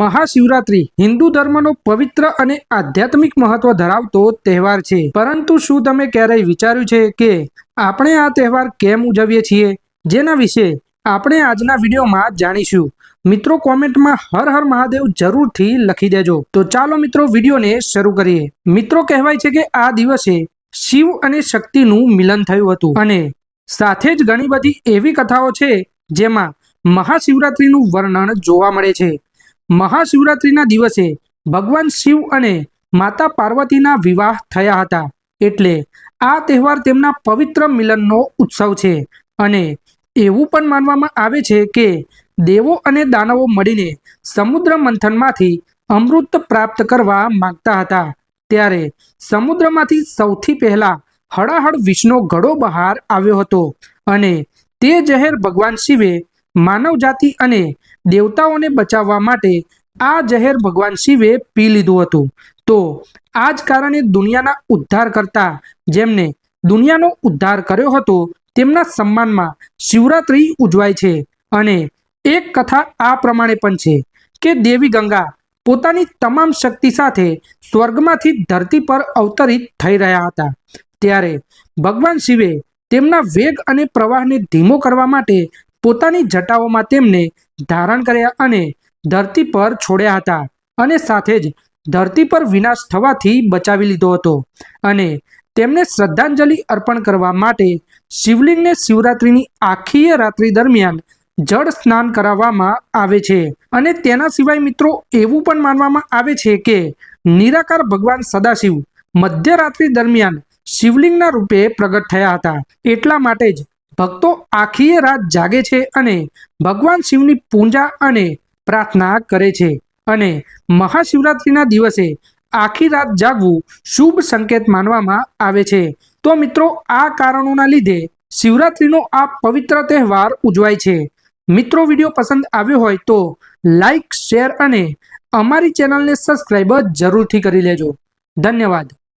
મહાશિવરાત્રી હિન્દુ ધર્મનો પવિત્ર અને આધ્યાત્મિક મહત્વ ધરાવતો તહેવાર છે. પરંતુ શું તમે ક્યારેય વિચાર્યું છે કે આપણે આ તહેવાર કેમ ઉજવીએ છીએ? જેના વિશે આપણે આજના વિડીયોમાં જાણીશું. મિત્રો કોમેન્ટમાં હર હર મહાદેવ જરૂરથી લખી દેજો. તો ચાલો મિત્રો વિડીયોને શરૂ કરીએ. મિત્રો કહેવાય છે કે આ દિવસે શિવ અને શક્તિનું મિલન થયું હતું. અને સાથે જ ઘણી બધી એવી કથાઓ છે જેમાં મહાશિવરાત્રીનું વર્ણન જોવા મળે છે. મહાશિવરાત્રીના દિવસે ભગવાન શિવ અને માતા પાર્વતીના વિવાહ થયા હતા. એટલે આ તહેવાર તેમના પવિત્ર મિલનનો ઉત્સવ છે અને એવું પણ માનવામાં આવે છે કે દેવો અને દાનવો મળીને સમુદ્ર મંથનમાંથી અમૃત પ્રાપ્ત કરવા માંગતા હતા. ત્યારે સમુદ્રમાંથી સૌથી પહેલા હળાહળ વિષ્ણુ ઘડો બહાર આવ્યો હતો અને તે જહેર ભગવાન શિવે માનવ જાતિ અને દેવતાઓને બચાવવા માટે આ ઝેર ભગવાન શિવે પી લીધું હતું. તો આ જ કારણે દુનિયાના ઉદ્ધાર કરતા જેમને દુનિયાનો ઉદ્ધાર કર્યો હતો, તેમના સન્માનમાં શિવરાત્રી ઉજવાય છે. અને એક કથા આ પ્રમાણે પણ છે કે દેવી ગંગા પોતાની તમામ શક્તિ સાથે સ્વર્ગમાંથી ધરતી પર અવતરિત થઈ રહ્યા હતા. ત્યારે ભગવાન શિવે તેમના વેગ અને પ્રવાહને ધીમો કરવા માટે પોતાની જટાઓમાં તેમને ધારણ કર્યા અને ધરતી પર છોડ્યા હતા અને સાથે જ ધરતી પર વિનાશ થવાથી બચાવી લીધો હતો. અને તેમને શ્રદ્ધાંજલિ અર્પણ કરવા માટે શિવલિંગને શિવરાત્રિની આખી રાત્રિ દરમિયાન જળ સ્નાન કરાવવામાં આવે છે. અને તેના સિવાય મિત્રો એવું પણ માનવામાં આવે છે કે નિરાકાર ભગવાન સદાશિવ મધ્યરાત્રિ દરમિયાન શિવલિંગના રૂપે પ્રગટ થયા હતા. એટલા માટે જ ભક્તો આખી રાત જાગે છે અને ભગવાન શિવની પૂજા અને પ્રાર્થના કરે છે અને મહાશિવરાત્રિના દિવસે આખી રાત જાગવું શુભ સંકેત માનવામાં આવે છે. તો મિત્રો, આ કારણોના લીધે શિવરાત્રિનો આ પવિત્ર તહેવાર ઉજવાય છે. મિત્રો, વીડિયો પસંદ આવ્યો હોય તો લાઈક, શેર અને અમારી ચેનલને સબસ્ક્રાઈબ જરૂરથી કરી લેજો. ધન્યવાદ.